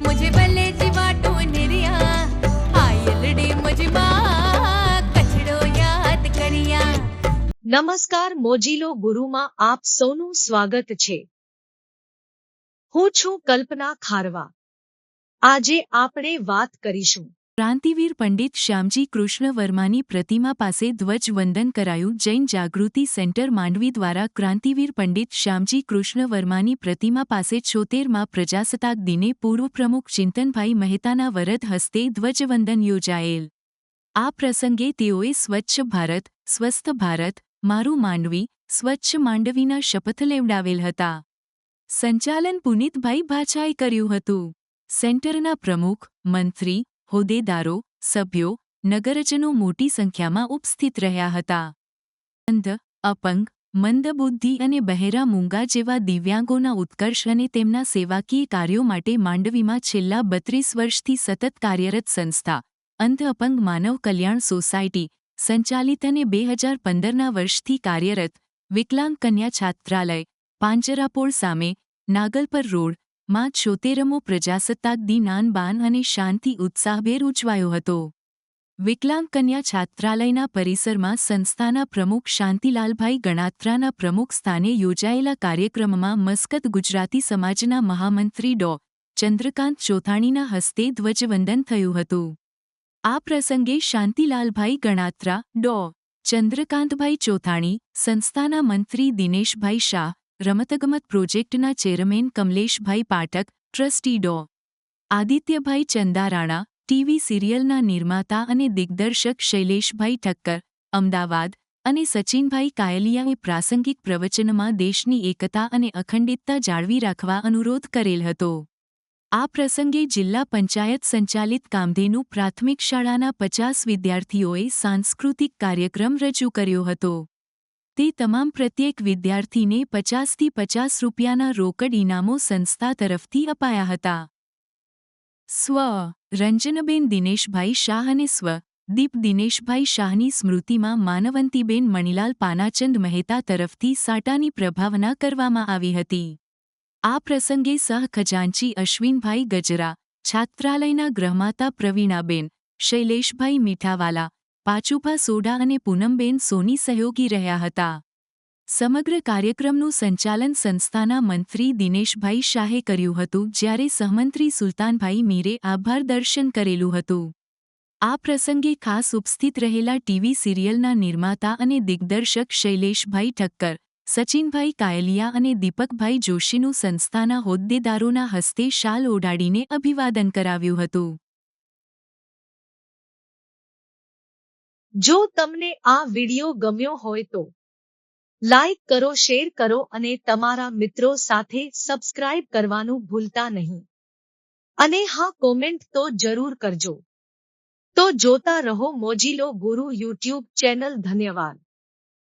मुझे भले जीवा नेरिया आयलडी मुझमा कचड़ो યાદ કરિયા નમસ્કાર મોજીલો ગુરુમાં આપ સૌનું સ્વાગત છે હું છું કલ્પના ખારવા આજે આપણે વાત કરીશું ક્રાંતિવીર પંડિત શ્યામજી કૃષ્ણ વર્માની પ્રતિમા પાસે ધ્વજવંદન કરાયું. જૈન જાગૃતિ સેન્ટર માંડવી દ્વારા ક્રાંતિવીર પંડિત શ્યામજી કૃષ્ણ વર્માની પ્રતિમા પાસે છોતેરમાં પ્રજાસત્તાક દિને પૂર્વ પ્રમુખ ચિંતનભાઈ મહેતાના વરદ હસ્તે ધ્વજવંદન યોજાયેલ. આ પ્રસંગે તેઓએ સ્વચ્છ ભારત, સ્વસ્થ ભારત, મારું માંડવી, સ્વચ્છ માંડવીના શપથ લેવડાવેલ હતા. સંચાલન પુનિતભાઈ ભાછાએ કર્યું હતું. સેન્ટરના પ્રમુખ, મંત્રી હોદ્દેદારો, સભ્યો, નગરજનો મોટી સંખ્યામાં ઉપસ્થિત રહ્યા હતા. અંધ, અપંગ, મંદબુદ્ધિ અને બહેરા મૂંગા જેવા દિવ્યાંગોના ઉત્કર્ષ અને તેમના સેવાકીય કાર્યો માટે માંડવીમાં છેલ્લા બત્રીસ વર્ષથી સતત કાર્યરત સંસ્થા, અંધ અપંગ માનવ કલ્યાણ સોસાયટી, સંચાલિત અને બે હજાર પંદરના વર્ષથી કાર્યરત, વિકલાંગ કન્યા છાત્રાલય, પાંજરાપોળ સામે, નાગલપર રોડ માં છોતેરમો પ્રજાસત્તાક દિન આન બાન અને શાંતિ ઉત્સાહભેર ઉજવાયો હતો. વિકલાંગ કન્યા છાત્રાલયના પરિસરમાં સંસ્થાના પ્રમુખ શાંતિલાલભાઈ ગણાત્રાના પ્રમુખ સ્થાને યોજાયેલા કાર્યક્રમમાં મસ્કત ગુજરાતી સમાજના મહામંત્રી ડો. ચંદ્રકાંત ચોથાણીના હસ્તે ધ્વજવંદન થયું હતું. આ પ્રસંગે શાંતિલાલભાઈ ગણાત્રા, ડો. ચંદ્રકાંતભાઈ ચોથાણી, સંસ્થાના મંત્રી દિનેશભાઈ શાહ રમતગમત પ્રોજેક્ટના ચેરમેન કમલેશભાઈ પાઠક, ટ્રસ્ટી ડો. આદિત્યભાઈ ચંદારાણા, ટીવી સિરિયલના નિર્માતા અને દિગ્દર્શક શૈલેષભાઈ ઠક્કર, અમદાવાદ અને સચિનભાઈ કાયલિયાએ પ્રાસંગિક પ્રવચનમાં દેશની એકતા અને અખંડિતતા જાળવી રાખવા અનુરોધ કરેલ હતો. આ પ્રસંગે જિલ્લા પંચાયત સંચાલિત કામધેનુ પ્રાથમિક શાળાના પચાસ વિદ્યાર્થીઓએ સાંસ્કૃતિક કાર્યક્રમ રજૂ કર્યો હતો. તે તમામ પ્રત્યેક વિદ્યાર્થીને પચાસથી પચાસ રૂપિયાના રોકડ ઇનામો સંસ્થા તરફથી અપાયા હતા. સ્વ. રંજનબેન દિનેશભાઈ શાહ અને સ્વ. દીપ દિનેશભાઈ શાહની સ્મૃતિમાં માનવંતીબેન મણિલાલ પાનાચંદ મહેતા તરફથી સાટાની પ્રભાવના કરવામાં આવી હતી. આ પ્રસંગે સહ ખજાનચી અશ્વિનભાઈ ગજરા, છાત્રાલયના ગ્રહમાતા પ્રવીણાબેન, શૈલેષભાઈ મીઠાવાલા પાચુભા સોડા અને પૂનમબેન સોની સહયોગી રહ્યા હતા. સમગ્ર કાર્યક્રમનું સંચાલન સંસ્થાના મંત્રી દિનેશભાઈ શાહે કર્યું હતું, જ્યારે સહમંત્રી સુલતાનભાઈ મીરે આભાર દર્શન કરેલું હતું. આ પ્રસંગે ખાસ ઉપસ્થિત રહેલા ટીવી સિરિયલના નિર્માતા અને દિગ્દર્શક શૈલેષભાઈ ઠક્કર, સચિનભાઈ કાયલિયા અને દીપકભાઈ જોશીનું સંસ્થાના હોદ્દેદારોના હસ્તે શાલ ઓઢાડીને અભિવાદન કરાવ્યું હતું. જો તમને આ વિડિયો ગમ્યો હોય તો લાઈક કરો, શેર કરો અને તમારા મિત્રો સાથે સબસ્ક્રાઇબ કરવાનું ભૂલતા નહીં. અને હા, કોમેન્ટ તો જરૂર કરજો. તો જોતા રહો મોજીલો ગુરુ યુટ્યુબ ચેનલ. ધન્યવાદ.